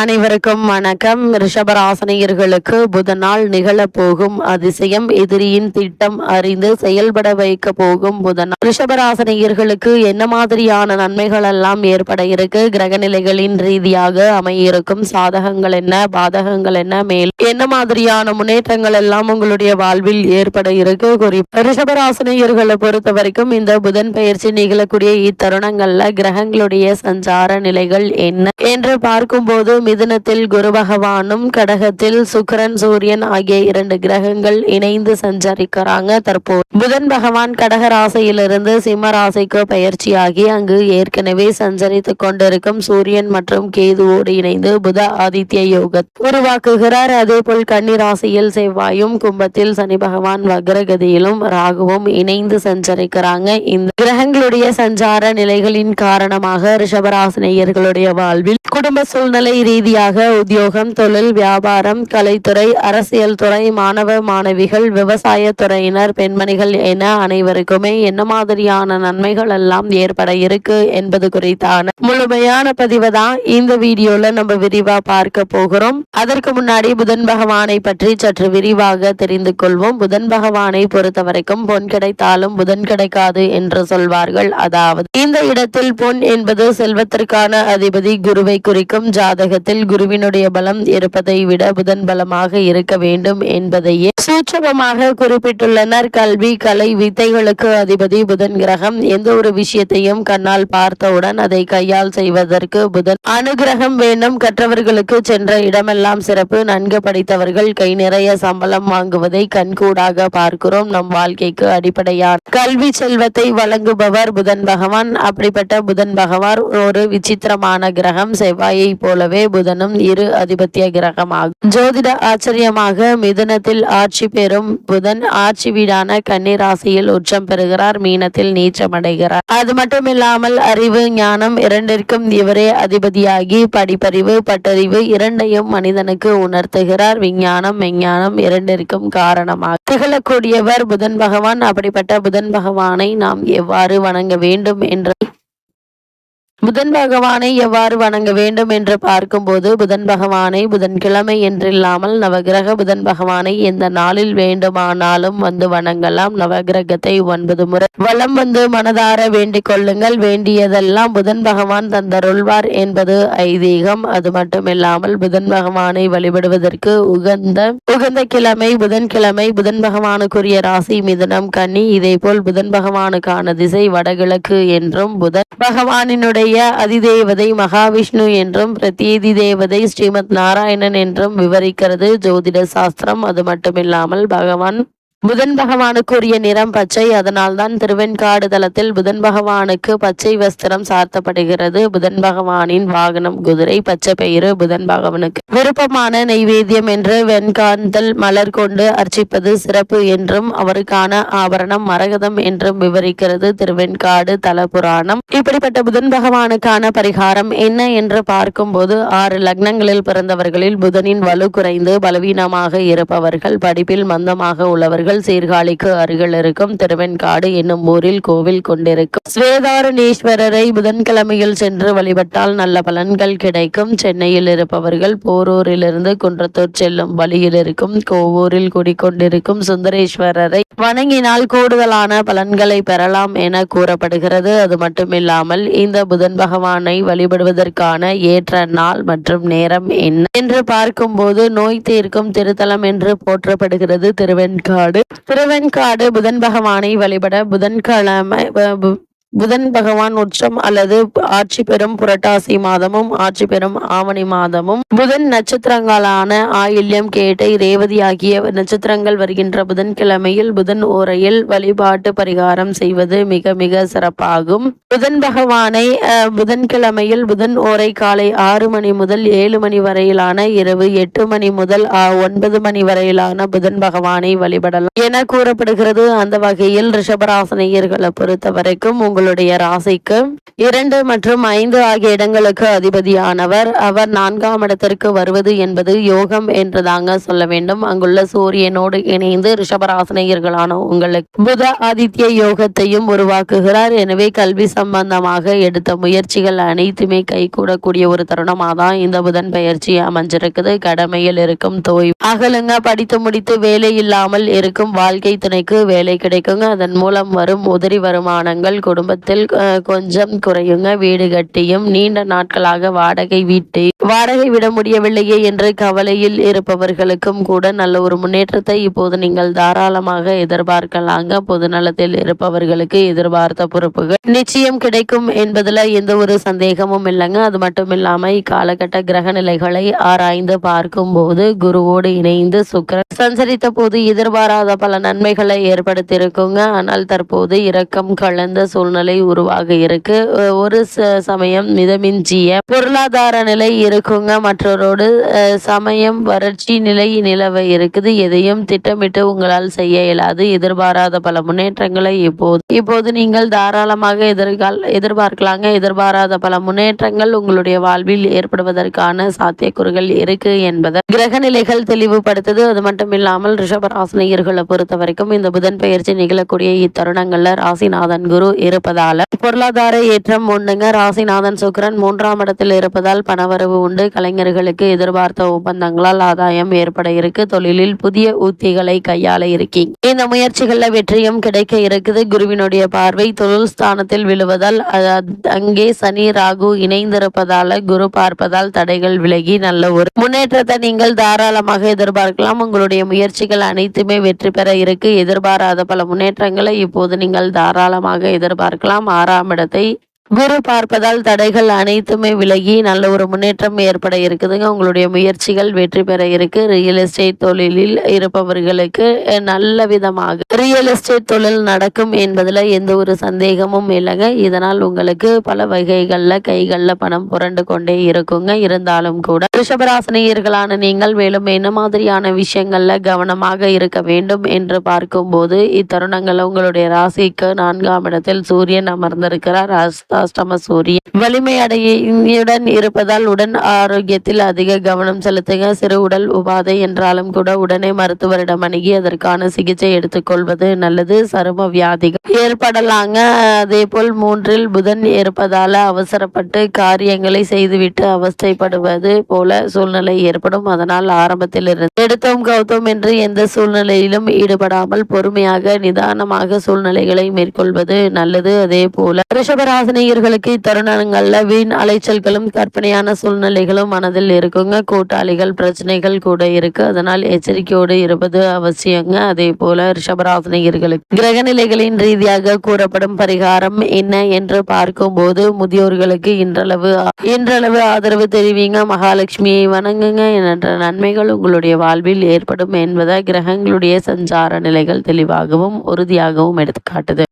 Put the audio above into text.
அனைவருக்கும் வணக்கம். ரிஷபராசனியர்களுக்கு புதனால் நிகழப்போகும் அதிசயம் எதிரியின் திட்டம் அறிந்து செயல்பட வைக்க போகும் புதனால். ரிஷபராசனியர்களுக்கு என்ன மாதிரியான நன்மைகள் எல்லாம் ஏற்பட இருக்கு? கிரகநிலைகளின் ரீதியாக அமையிருக்கும் சாதகங்கள் என்ன? பாதகங்கள் என்ன? மேல் என்ன மாதிரியான முன்னேற்றங்கள் எல்லாம் உங்களுடைய வாழ்வில் ஏற்பட இருக்கு? குறிப்பு ரிஷபராசனியர்களை பொறுத்த வரைக்கும் இந்த புதன் பயிற்சி நிகழக்கூடிய இத்தருணங்கள்ல கிரகங்களுடைய சஞ்சார நிலைகள் என்ன? என்று பார்க்கும்போது மிதுனத்தில் குரு பகவானும் கடகத்தில் சுக்கிரன் சூரியன் ஆகிய இரண்டு கிரகங்கள் இணைந்து சஞ்சரிக்கிறாங்க. தற்போது புதன் பகவான் கடக ராசியிலிருந்து சிம்ம ராசிக்கு பயிற்சியாகி அங்கு ஏற்கனவே சஞ்சரித்துக் கொண்டிருக்கும் சூரியன் மற்றும் கேதுவோடு இணைந்து புத ஆதித்ய யோகத் உருவாக்குகிறார். அதே போல் கன்னி ராசியில் செவ்வாயும் கும்பத்தில் சனி பகவான் வக்ரகதியிலும் ராகுவும் இணைந்து சஞ்சரிக்கிறாங்க. இந்த கிரகங்களுடைய சஞ்சார நிலைகளின் காரணமாக ரிஷபராசினியர்களுடைய வாழ்வில் குடும்ப சூழ்நிலை ரீதியாக உத்தியோகம் தொழில் வியாபாரம் கலைத்துறை அரசியல் துறை மாணவ மாணவிகள் விவசாய துறையினர் பெண்மணிகள் என அனைவருக்குமே என்ன மாதிரியான நன்மைகள் எல்லாம் ஏற்பட இருக்கு என்பது குறித்தான முழுமையான பதிவு தான் இந்த வீடியோல நம்ம விரிவா பார்க்க போகிறோம். அதற்கு முன்னாடி புதன் பகவானை பற்றி சற்று விரிவாக தெரிந்து கொள்வோம். புதன் பகவானை பொறுத்த வரைக்கும் பொன் கிடைத்தாலும் புதன் கிடைக்காது என்று சொல்வார்கள். அதாவது இந்த இடத்தில் பொன் என்பது செல்வத்திற்கான அதிபதி குருவை குறிக்கும் ஜாதகத்தில் குருவினுடைய பலம் இருப்பதை விட புதன் பலமாக இருக்க வேண்டும் என்பதையே சூட்சமமாக குறிப்பிட்டுள்ளனர். கல்வி கலை வித்தைகளுக்கு அதிபதி புதன் கிரகம். எந்த ஒரு விஷயத்தையும் கண்ணால் பார்த்தவுடன் அதை கையால் செய்வதற்கு புதன் அனுகிரகம் வேண்டும். கற்றவர்களுக்கு சென்ற இடமெல்லாம் சிறப்பு. நன்கு படித்தவர்கள் கை நிறைய சம்பளம் வாங்குவதை கண்கூடாக பார்க்கிறோம். நம் வாழ்க்கைக்கு அடிப்படையான கல்வி செல்வத்தை வழங்குபவர் புதன் பகவான். அப்படிப்பட்ட புதன் பகவான் ஒரு விசித்திரமான கிரகம். செவ்வாயை போலவே புதனும் இரு அதிபத்திய கிரகமாகும். ஜோதிட ஆச்சரியமாக மிதுனத்தில் ஆட்சி பெறும் புதன் ஆட்சி வீடான கன்னி ராசியில் உச்சம் பெறுகிறார் மீனத்தில் நீச்சமடைகிறார் அது மட்டுமில்லாமல் அறிவு ஞானம் இரண்டிற்கும் இவரே அதிபதியாகி படிப்பறிவு பட்டறிவு இரண்டையும் மனிதனுக்கு உணர்த்துகிறார். விஞ்ஞானம் மெஞ்ஞானம் இரண்டிற்கும் காரணமாக. திகழக்கூடியவர் புதன் பகவான். அப்படிப்பட்ட புதன் பகவானை நாம் எவ்வாறு வணங்க வேண்டும் என்ற புதன் பகவானை எவ்வாறு வணங்க வேண்டும் என்று பார்க்கும்போது புதன் பகவானை புதன்கிழமை என்றில்லாமல் நவகிரக புதன் பகவானை எந்த நாளில் வேண்டுமானாலும் வந்து வணங்கலாம். நவகிரகத்தை ஒன்பது முறை வலம் வந்து மனதார வேண்டிக் கொள்ளுங்கள். வேண்டியதெல்லாம் புதன் பகவான் தந்தருள்வார் என்பது ஐதீகம். அது மட்டுமில்லாமல் புதன் பகவானை வழிபடுவதற்கு உகந்த உகந்த கிழமை புதன்கிழமை புதன் பகவானுக்குரிய ராசி மிதனம் கன்னி. இதே போல் புதன் பகவானுக்கான திசை வடகிழக்கு என்றும் புதன் பகவானினுடைய அதிதேவதை மகாவிஷ்ணு என்றும் பிரத்யேதி தேவதை ஸ்ரீமத் நாராயணன் என்றும் விவரிக்கிறது. ஜோதிட சாஸ்திரம் அது மட்டுமில்லாமல் பகவான் புதன் பகவானுக்குரிய நிறம் பச்சை. அதனால் தான் திருவெண்காடு தலத்தில் புதன் பகவானுக்கு பச்சை வஸ்திரம் சாத்தப்படுகிறது புதன் பகவானின் வாகனம் குதிரை பச்சை பெயரு புதன் பகவானுக்கு. விருப்பமான நெய்வேத்தியம் என்று வெண்காந்தல் மலர் கொண்டு அர்ச்சிப்பது சிறப்பு என்றும் அவருக்கான ஆபரணம் மரகதம் என்றும் விவரிக்கிறது திருவெண்காடு தல புராணம். இப்படிப்பட்ட புதன் பகவானுக்கான பரிகாரம் என்ன என்று பார்க்கும்போது ஆறு லக்னங்களில் பிறந்தவர்களில் புதனின் வலு குறைந்து பலவீனமாக இருப்பவர்கள் படிப்பில் மந்தமாக உள்ளவர்கள் சீர்காழிக்கு அருகில் இருக்கும் திருவெண்காடு என்னும் ஊரில் கோவில் கொண்டிருக்கும். ஸ்வேதாரணீஸ்வரரை புதன்கிழமையில் சென்று வழிபட்டால் நல்ல பலன்கள் கிடைக்கும். சென்னையில் இருப்பவர்கள் போரூரிலிருந்து குன்றத்தூர் செல்லும் வழியில் இருக்கும். கோவூரில் குடிக்கொண்டிருக்கும் சுந்தரேஸ்வரரை வணங்கினால் கூடுதலான பலன்களை பெறலாம் என கூறப்படுகிறது. அது மட்டுமில்லாமல் இந்த புதன் பகவானை வழிபடுவதற்கான ஏற்ற நாள் மற்றும் நேரம் என்ன? என்று பார்க்கும்போது நோய் தீர்க்கும் திருத்தலம் என்று போற்றப்படுகிறது திருவெண்காடு. திருவெண்காடு புதன் பகவானை வழிபட புதன்கிழமை புதன் பகவான் உச்சம் அல்லது ஆட்சி பெறும் புரட்டாசி மாதமும் ஆட்சி பெறும் ஆவணி மாதமும். புதன் நட்சத்திரங்களான ஆயில்யம் கேட்டை ரேவதி ஆகிய நட்சத்திரங்கள் வருகின்ற புதன்கிழமையில் புதன் ஓரையில் வழிபாட்டு பரிகாரம் செய்வது மிக மிக சிறப்பாகும். புதன் பகவானை புதன்கிழமையில் புதன் ஓரை காலை ஆறு மணி முதல் ஏழு மணி வரையிலான இரவு எட்டு மணி முதல் ஒன்பது மணி வரையிலான புதன் பகவானை வழிபடலாம் என கூறப்படுகிறது. அந்த வகையில் ரிஷபராசனையர்களை பொறுத்த வரைக்கும் உங்கள் உங்களுடைய ராசிக்கு இரண்டு மற்றும் ஐந்து ஆகிய இடங்களுக்கு அதிபதியானவர். அவர் நான்காம் இடத்திற்கு வருவது என்பது யோகம் என்று தாங்க சொல்ல வேண்டும். அங்குள்ள சூரியனோடு இணைந்து ரிஷபராசனையர்களான உங்களுக்கு புத ஆதித்ய யோகத்தையும் உருவாக்குகிறார். எனவே கல்வி சம்பந்தமாக எடுத்த முயற்சிகள் அனைத்துமே கைகூடக்கூடிய ஒரு தருணமாக தான் இந்த புதன் பயிற்சி அமைஞ்சிருக்குது. கடமையில் இருக்கும் தோய் அகலுங்க படித்து முடித்து வேலை இல்லாமல் இருக்கும் வாழ்க்கை துணைக்கு வேலை கிடைக்குங்க. அதன் மூலம் வரும் உதிரி வருமானங்கள் குடும்ப அஹ், கொஞ்சம் குறையுங்க. வீடு கட்டியும் நீண்ட நாட்களாக வாடகை வீட்டை வாடகை விட முடியவில்லையே என்று கவலையில் இருப்பவர்களுக்கும் கூட நல்ல ஒரு முன்னேற்றத்தை இப்போது நீங்கள் தாராளமாக எதிர்பார்க்கலாங்க. பொதுநலத்தில் இருப்பவர்களுக்கு எதிர்பார்த்த பொறுப்புகள் நிச்சயம் கிடைக்கும் என்பதில் எந்த ஒரு சந்தேகமும் இல்லைங்க. அது மட்டும் இல்லாமல் இக்காலகட்ட கிரக நிலைகளை ஆராய்ந்து பார்க்கும்போது குருவோடு இணைந்து சுக்கரன் சஞ்சரித்த போது எதிர்பாராத பல நன்மைகளை ஏற்படுத்தியிருக்குங்க. ஆனால் தற்போது இரக்கம் கலந்த சூழ்நிலை உருவாக இருக்கு. ஒரு ச- சமயம் மிதமிஞ்சிய பொருளாதார நிலை இருக்குங்க மற்றவரோடு சமயம் வறட்சி நிலை நிலவை இருக்குது. எதையும் திட்டமிட்டு உங்களால் செய்ய இயலாது. எதிர்பாராத பல முன்னேற்றங்களை இப்போது இப்போது நீங்கள் தாராளமாக எதிர்கால எதிர்பார்க்கலாங்க. எதிர்பாராத பல முன்னேற்றங்கள் உங்களுடைய வாழ்வில் ஏற்படுவதற்கான சாத்தியக்கூறுகள் இருக்கு என்பதை கிரக நிலைகள் தெளிவுபடுத்துது. அது மட்டும் இல்லாமல் ரிஷபராசினியர்களை பொறுத்த வரைக்கும் இந்த புதன் பயிற்சி நிகழக்கூடிய இத்தருணங்கள்ல ராசிநாதன் குரு இருப்பதால பொருளாதார ஏற்றம் ஒண்ணுங்க. ராசிநாதன் சுக்கிரன் மூன்றாம் இடத்தில் இருப்பதால் பணவரவு உண்டு. கலைஞர்களுக்கு எதிர்பார்த்த ஒப்பந்தங்களால் ஆதாயம் ஏற்பட இருக்கு. தொழிலில் புதிய உத்திகளை கையாள இருக்கீங்க. இந்த முயற்சிகள்ல வெற்றியும் கிடைக்க இருக்குது. குருவினுடைய பார்வை தொழில் ஸ்தானத்தில் விழுவதால் அங்கே சனி ராகு இணைந்திருப்பதால குரு பார்ப்பதால் தடைகள் விலகி நல்ல ஒரு முன்னேற்றத்தை நீங்கள் தாராளமாக எதிர்பார்க்கலாம். உங்களுடைய முயற்சிகள் அனைத்துமே வெற்றி பெற இருக்கு. எதிர்பாராத பல முன்னேற்றங்களை இப்போது நீங்கள் தாராளமாக எதிர்பார்க்கலாம். ஆறாம் இடத்தை குரு பார்ப்பதால் தடைகள் அனைத்துமே விலகி நல்ல ஒரு முன்னேற்றம் ஏற்பட இருக்குதுங்க. உங்களுடைய முயற்சிகள் வெற்றி பெற இருக்கு. ரியல் எஸ்டேட் தொழிலில் இருப்பவர்களுக்கு நல்ல விதமாக ரியல் எஸ்டேட் தொழில் நடக்கும் என்பதுல எந்த ஒரு சந்தேகமும் இல்லைங்க. இதனால் உங்களுக்கு பல வகைகள்ல கைகள்ல பணம் புரண்டு கொண்டே இருக்குங்க. இருந்தாலும் கூட ரிஷபராசினியர்களான நீங்கள் மேலும் என்ன மாதிரியான விஷயங்கள்ல கவனமாக இருக்க வேண்டும் என்று பார்க்கும்போது இத்தருணங்கள் உங்களுடைய ராசிக்கு நான்காம் இடத்தில் சூரியன் அமர்ந்திருக்கிறார். அஸ்தாஷ்டம சூரியன் வலிமை அடையுடன் இருப்பதால் உடன் ஆரோக்கியத்தில் அதிக கவனம் செலுத்துக. சிறு உடல் உபாதை என்றாலும் கூட உடனே மருத்துவரிடம் அணுகி அதற்கான சிகிச்சை எடுத்துக்கொள்வது நல்லது. சரும வியாதிகள் ஏற்படலாங்க. அதே போல் மூன்றில் புதன் இருப்பதால அவசரப்பட்டு காரியங்களை செய்துவிட்டு அவஸ்தைப்படுவது போல சூழ்நிலை ஏற்படும். அதனால் ஆரம்பத்தில் இருந்து எடுத்தோம் கௌத்தோம் என்று எந்த சூழ்நிலையிலும் ஈடுபடாமல் பொறுமையாக நிதானமாக சூழ்நிலைகளை மேற்கொள்வது நல்லது. அதே போல ரிஷபராசினியர்களுக்கு இத்தருணங்கள்ல வீண் அலைச்சல்களும் கற்பனையான சூழ்நிலைகளும் மனதில் இருக்குங்க. கூட்டாளிகள் பிரச்சனைகள் கூட இருக்கு. அதனால் எச்சரிக்கையோடு இருப்பது அவசியங்க. அதே போல ரிஷபராசினியர்களுக்கு கிரக நிலைகளின் ரீதியாக கூறப்படும் பரிகாரம் என்ன என்று பார்க்கும்போது முதியோர்களுக்கு இன்றளவு இன்றளவு ஆதரவு தெரிவிங்க. மகாலட்சுமியை வணங்குங்க என்ற நன்மைகள் உங்களுடைய வாழ்வில் ஏற்படும் என்பதை கிரகங்களுடைய சஞ்சார நிலைகள் தெளிவாகவும் உறுதியாகவும் எடுத்து காட்டுது